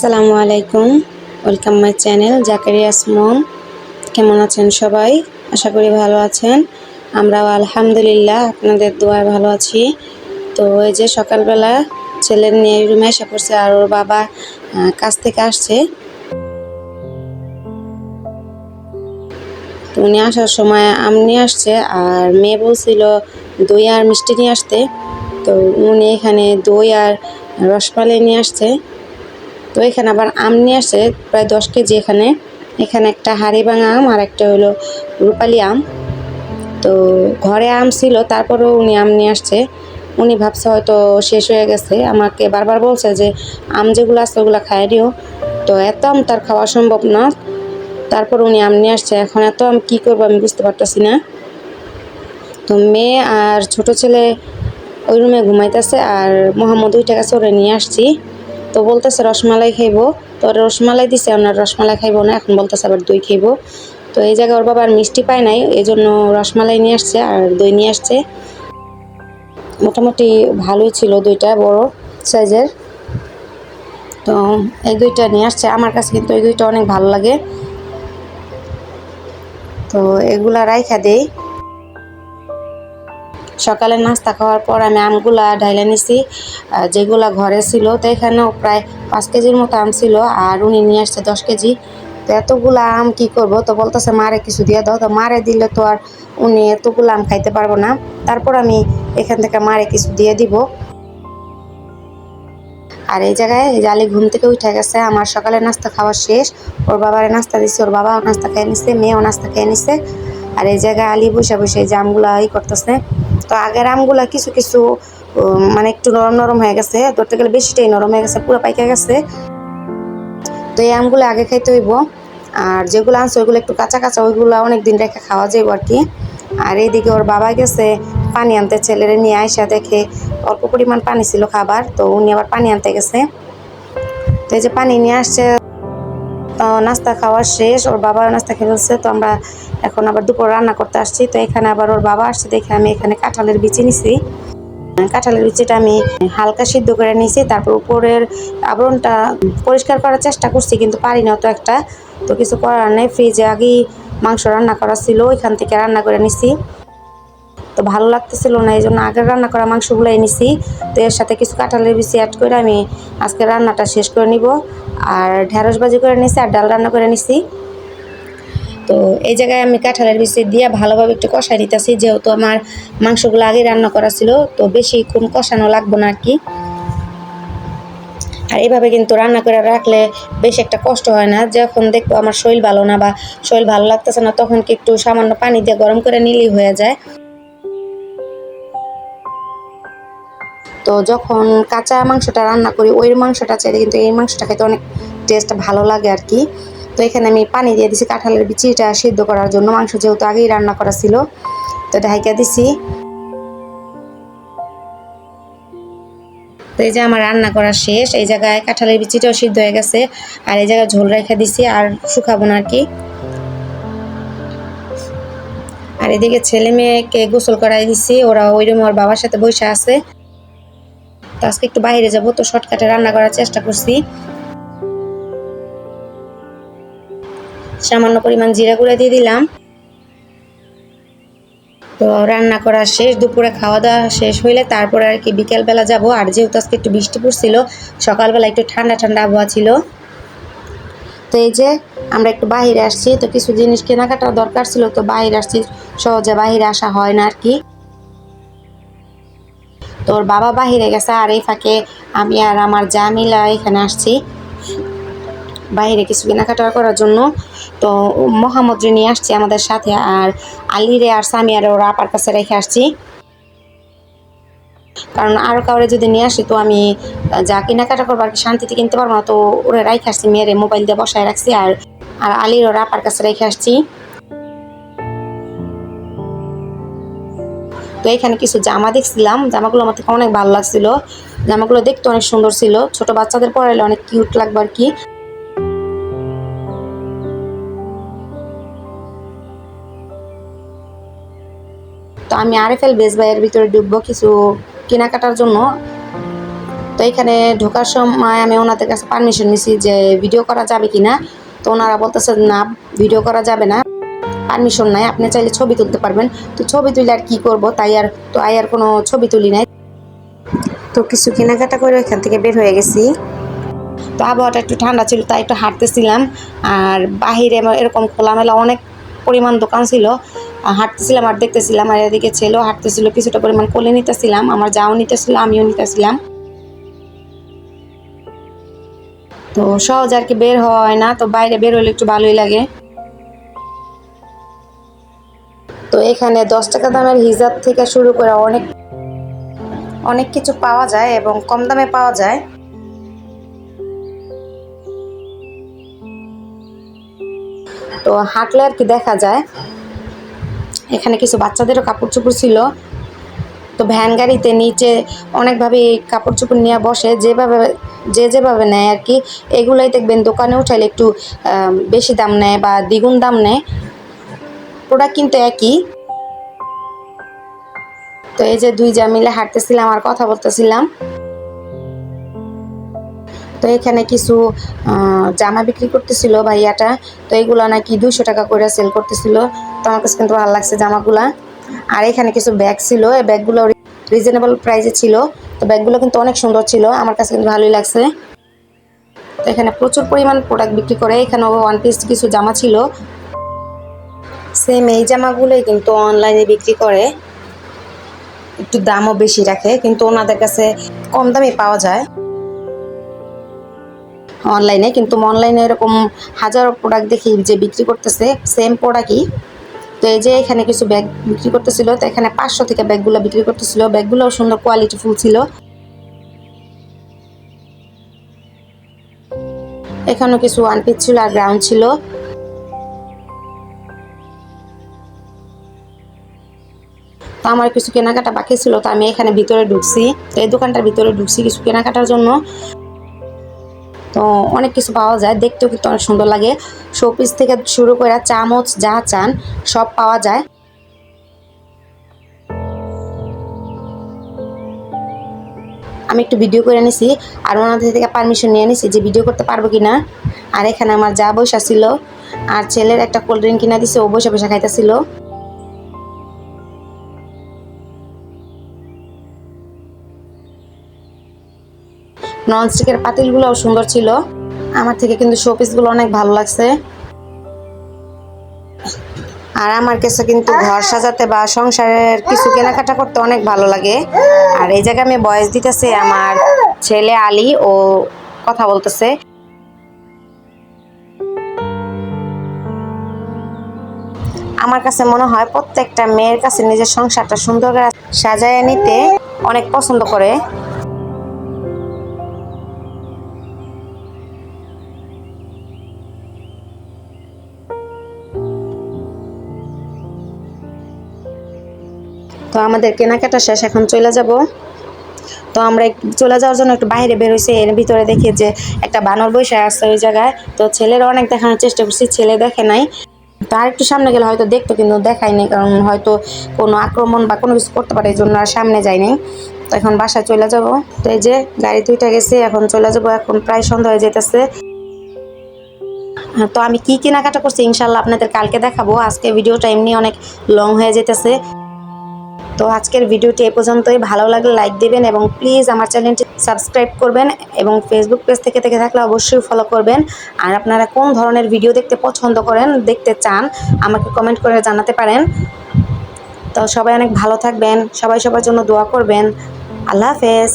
আসসালামু আলাইকুম। Welcome my channel জাকারিয়াস মম কেমন আছেন সবাই? আশা করি ভালো আছেন। আমরাও আলহামদুলিল্লাহ আপনাদের দোয়ায় ভালো আছি। তো এই যে সকালবেলা ছেলের নিয়ে রুমে এসে পড়ছে আর ওর বাবা কাজ থেকে আসছে। তো উনি আসার সময় আম নিয়ে আসছে আর মেয়ে বলছিল দই আর মিষ্টি নিয়ে আসতে। তো উনি এখানে দই আর রসমালাই নিয়ে আসছে। তো এখানে আবার আম নিয়ে আসছে, প্রায় দশ কেজি এখানে। এখানে একটা হাড়ি ভাঙা আম আর একটা হলো রূপালি আম। তো ঘরে আম ছিল, তারপরেও উনি আম নিয়ে আসছে। উনি ভাবছে হয়তো শেষ হয়ে গেছে। আমাকে বারবার বলছে যে, আম যেগুলো আছে ওগুলো খাই দিও। তো এত আম তার খাওয়া সম্ভব না। তারপর উনি আম নিয়ে আসছে। এখন এত আম কী করব আমি বুঝতে পারতেছি না। তো মেয়ে আর ছোট ছেলে ওই রুমে ঘুমাইতেছে আর মোহাম্মদ ওইটা কাছে ওরে নিয়ে আসছি। তো বলতেছে রসমালাই খাইবো। তো রসমালাই দিছে আপনার রসমালাই খাইবো না, এখন বলতেছে আবার দই খাইবো। তো এই জায়গায় ওর বাবা আর মিষ্টি পায় নাই এই জন্য রসমালাই নিয়ে আসছে আর দই নিয়ে আসছে। মোটামুটি ভালোই ছিল দুইটা, বড় সাইজের। তো এই দুইটা নিয়ে আসছে। আমার কাছে কিন্তু এই দুইটা অনেক ভালো লাগে। তো এগুলা রাইখা দেই। সকালে নাস্তা খাওয়ার পর আমি আমগুলা ঢাইলে নিছি যেগুলা ঘরে ছিল। তো এখানেও প্রায় পাঁচ কেজির মতো আম ছিল আর উনি নিয়ে আসছে দশ কেজি। তো এতগুলা আম কি করব? তো বলতেছে, মারে কিছু দিয়ে দাও। তো মারে দিলে তো আর উনি এতগুলো আম খাইতে পারব না। তারপর আমি এখান থেকে মারে কিছু দিয়ে দিব। আর এই জায়গায় জালি ঘুম থেকে উঠে গেছে, আমার সকালে নাস্তা খাওয়া শেষ। ওর বাবারে নাস্তা দিছে, ওর বাবাও নাস্তা খেয়ে নিছে, মেয়েও নাস্তা খেয়ে নিছে। আর এই জায়গায় আলি বসে বসে আমগুলা ই করতেছে। তো আগের আমগুলা কিছু কিছু মানে একটু নরম নরম হয়ে গেছে, ধরতে গেলে বেশিটাই নরম হয়ে গেছে, পুরো পাইকা গেছে। তো এই আমগুলো আগে খাইতে হইব, আর যেগুলো আনছে ওইগুলো একটু কাঁচা কাঁচা, ওইগুলো অনেক দিন রেখে খাওয়া যাইব আর কি। আর এইদিকে ওর বাবা গেছে পানি আনতে, ছেলেরে নিয়ে আইসা দেখে অল্প পরিমাণ পানি ছিল খাবার, তো উনি আবার পানি আনতে গেছে। তো এই যে পানি নিয়ে আসছে নাস্তা খাওয়া শেষ, ওর বাবা নাস্তা খেয়ে ফেলছে, তো আমরা এখন আবার দুপুর রান্না করতে আসছি। তো এখানে আবার ওর বাবা আসছে, দেখে আমি এখানে কাঁঠালের বিচি নিছি। কাঁঠালের বিচিটা আমি হালকা সিদ্ধ করে নিয়েছি তারপর উপরের আবরণটা পরিষ্কার করার চেষ্টা করছি, কিন্তু পারি না তো একটা। তো কিছু করার নেই ফ্রিজে আগেই মাংস রান্না করা ছিল, ওইখান থেকে রান্না করে নিছি। তো ভালো লাগতেছিল না, এই জন্য আগের রান্না করা মাংসগুলো এনেছি। তো এর সাথে কিছু কাঁঠালের বিচি অ্যাড করে আমি আজকে রান্নাটা শেষ করে নিব। আর ঢেঁড়স ভাজি করে নিছি আর ডাল রান্না করে নিছি তো এই জায়গায় আমি কাঁঠালের বিচি দিয়ে ভালোভাবে একটু কষাই নিতেছি, যেহেতু আমার মাংসগুলো আগে রান্না করা ছিল, তো বেশিক্ষণ কষানো লাগবো না আর কি। আর এইভাবে কিন্তু রান্না করে রাখলে বেশ একটা কষ্ট হয় না, যখন দেখব আমার শরীর ভালো না বা শরীর ভালো লাগতেছে না, তখন কি একটু সামান্য পানি দিয়ে গরম করে নিলেই হয়ে যায়। তো যখন কাঁচা মাংসটা রান্না করি, ওই মাংসটা চাইলে কিন্তু এই মাংসটা খেতে অনেক টেস্ট ভালো লাগে আর কি। তো এখানে আমি পানি দিয়ে দিছি, কাঁঠালের বিচিটা সিদ্ধ করার জন্য। মাংস যেহেতু আগেই রান্না করা ছিল, তো ঢাইকা দিছি। তো এই যে আমার রান্না করা শেষ, এই জায়গায় কাঁঠালের বিচিটাও সিদ্ধ হয়ে গেছে, আর এই জায়গায় ঝোল রেখে দিছি, আর শুকাবো না আর কি। আর এদিকে ছেলে মেয়েকে গোসল করাই দিছি, ওরা ওই রুমে ওর বাবার সাথে বসে আছে। তো আজকে একটু বাইরে যাব, তো শর্টকাটে রান্না করার চেষ্টা করছি। সামান্য পরিমাণ জিরা গুঁড়া দিয়ে দিলাম। তো রান্না করা শেষ, দুপুরে খাওয়া দাওয়া শেষ হইলে তারপরে আর কি বিকেলবেলা যাব। আর যেহেতু আজকে একটু বৃষ্টি পড়ছিল, সকালবেলা একটু ঠান্ডা ঠান্ডা আবহাওয়া ছিল। তো এই যে আমরা একটু বাইরে আসছি, তো কিছু জিনিস কেনাকাটার দরকার ছিল, তো বাইরে আসছি, সহজে বাইরে আসা হয় না আর কি। তোর বাবা বাহিরে গেছে, আর এই ফাঁকে আমি আর আমার যা মিলা এখানে আসছি। বাইরে কিছু কেনাকাটা করার জন্য। তো মোহাম্মদরে নিয়ে আসছি আমাদের সাথে, আর আলিরে আর সামিয়ারে ওরা আপার কাছে রেখে আসছি। কারণ আরও কাউরে যদি নিয়ে আসি, তো আমি যা কেনাকাটা করব আর কি শান্তিতে কিনতে পারব না, তো ওরা রেখে আসছি, মেয়েরে মোবাইল দিয়ে বসায় রাখছি, আর আর আলির ওরা আপার কাছে রেখে আসছি। তো এখানে কিছু জামা দেখছিলাম। জামাগুলো আমার থেকে অনেক ভালো লাগছিল। জামাগুলো দেখতে অনেক সুন্দর ছিল। ছোট বাচ্চাদের পরাইলে অনেক কিউট লাগবে আর কি। তো আমি আরএফএল বেস বাইয়ের ভিতরে ঢুকবো কিছু কেনাকাটার জন্য। তো এখানে ঢোকার সময় আমি ওনাদের কাছে পারমিশন নিছি যে ভিডিও করা যাবে কি না তো ওনারা বলতেছে না ভিডিও করা যাবে না। পারমিশন নাই। আপনি চাইলে ছবি তুলতে পারবেন। তো ছবি তুলে আর কি করব? তাই আর তো আই আর কোনো ছবি তুলি নাই। তো কিছু কেনাকাটা করে এখান থেকে বের হয়ে গেছি। তো আবহাওয়াটা একটু ঠান্ডা ছিল তাই একটু হাঁটতেছিলাম। আর বাহিরে এরকম খোলামেলা অনেক পরিমাণ দোকান ছিল। হাঁটতেছিলাম আর দেখতেছিলাম আর এদিকে ছেলেও হাঁটতেছিল কিছুটা পরিমাণ কোলে নিতেছিলাম। আমার যাও নিতেছিল আমিও নিতেছিলাম। তো সহজ আর কি বের হওয়া হয় না তো বাইরে বের হলে একটু ভালোই লাগে। এখানে দশ টাকা দামের হিজাব থেকে শুরু করে অনেক অনেক কিছু পাওয়া যায় এবং কম দামে পাওয়া যায়। তো হাঁটলে আর কি দেখা যায়। এখানে কিছু বাচ্চাদেরও কাপড় চোপড় ছিল। তো ভ্যান গাড়িতে নিচে অনেকভাবে কাপড় চোপড় নিয়ে বসে, যেভাবে, যে যেভাবে নেয় আর কি। এগুলাই দেখবেন দোকানে উঠাইলে একটু বেশি দাম নেয় বা দ্বিগুণ দাম নেয়। প্রোডাক্ট কিন্তু একই। তো এই যে দুই যা মিলে হাঁটতেছিলাম আর কথা বলতেছিলাম। তো এখানে কিছু জামা বিক্রি করতেছিল ভাইয়াটা। তো এগুলো নাকি দুইশো টাকা করে সেল করতেছিল। তো আমার কাছে কিন্তু ভালো লাগছে জামাগুলা। আর এখানে কিছু ব্যাগ ছিল। এই ব্যাগগুলো রিজনেবল প্রাইসে ছিল। তো ব্যাগগুলো কিন্তু অনেক সুন্দর ছিল। আমার কাছে কিন্তু ভালোই লাগছে। তো এখানে প্রচুর পরিমাণ প্রোডাক্ট বিক্রি করে। এখানে ওয়ান পিস কিছু জামা ছিল। সেম এই জামাগুলোই কিন্তু অনলাইনে বিক্রি করে। একটু দামও বেশি রাখে, কিন্তু ওনাদের কাছে কম দামে পাওয়া যায়। অনলাইনে, কিন্তু অনলাইনে এরকম হাজারো প্রোডাক্ট দেখি যে বিক্রি করতেছে সেম প্রোডাক্টই তো এই যে এখানে কিছু ব্যাগ বিক্রি করতেছিল, তো এখানে পাঁচশো থেকে ব্যাগগুলো বিক্রি করতেছিল। ব্যাগগুলোও সুন্দর কোয়ালিটি ফুল ছিল। এখানেও কিছু ওয়ান পিস ছিল আর গ্রাউন্ড ছিল। তো আমার কিছু কেনাকাটা বাকি ছিল, তো আমি এখানে ভিতরে ঢুকছি। তো এই দোকানটার ভিতরে ঢুকছি কিছু কেনাকাটার জন্য। তো অনেক কিছু পাওয়া যায়, দেখতেও কিন্তু অনেক সুন্দর লাগে। শোপিস থেকে শুরু করে চামচ যা চান সব পাওয়া যায়। আমি একটু ভিডিও করে নিছি, আর ওনাদের থেকে পারমিশন নিয়ে নিছি যে ভিডিও করতে পারব কি না আর এখানে আমার যা বসা ছিল, আর ছেলের একটা কোল্ড ড্রিঙ্ক কিনা দিছে, ও বসে বসে খাইতেছিল। ননস্টিকের পাতিলগুলোও সুন্দর ছিল। আমার থেকে কিন্তু শোপিসগুলো অনেক ভালো লাগছে। আর আমার কাছে কিন্তু ঘর সাজাতে বা সংসারের কিছু কেনাকাটা করতে অনেক ভালো লাগে। আর এই জায়গায় আমি বয়স দিতেছি আমার ছেলে আলী ও কথা বলতেছে। আমার কাছে মনে হয় প্রত্যেকটা মেয়ের কাছে নিজের সংসারটা সুন্দর করে সাজায় নিতে অনেক পছন্দ করে। তো আমাদের কেনাকাটা শেষ, এখন চলে যাব। তো আমরা চলে যাওয়ার জন্য একটু বাইরে বেরোইছি এর ভিতরে দেখি যে একটা বানর বসে আসছে ওই জায়গায়। তো ছেলের অনেক দেখানোর চেষ্টা করছি, ছেলে দেখে নাই। তো আর একটু সামনে গেলে হয়তো দেখতো, কিন্তু দেখায়নি কারণ হয়তো কোনো আক্রমণ বা কোনো কিছু করতে পারে, এই জন্য আর সামনে যায়নি তো এখন বাসায় চলে যাব। তো এই যে গাড়ি দুইটা গেছে, এখন চলে যাব, এখন প্রায় সন্ধ্যা হয়ে যেতেছে তো আমি কি কেনাকাটা করছি ইনশাল্লাহ আপনাদের কালকে দেখাবো। আজকে ভিডিওটা এমনি অনেক লং হয়ে যেতেছে তো আজকের ভিডিওটি এ পর্যন্তই। ভালো লাগলে লাইক দেবেন এবং প্লিজ আমার চ্যানেলটি সাবস্ক্রাইব করবেন এবং ফেসবুক পেজ থেকে থেকে থাকলে অবশ্যই ফলো করবেন। আর আপনারা কোন ধরনের ভিডিও দেখতে পছন্দ করেন, দেখতে চান, আমাকে কমেন্ট করে জানাতে পারেন। তো সবাই অনেক ভালো থাকবেন, সবাই সবার জন্য দোয়া করবেন। আল্লাহ হাফেজ।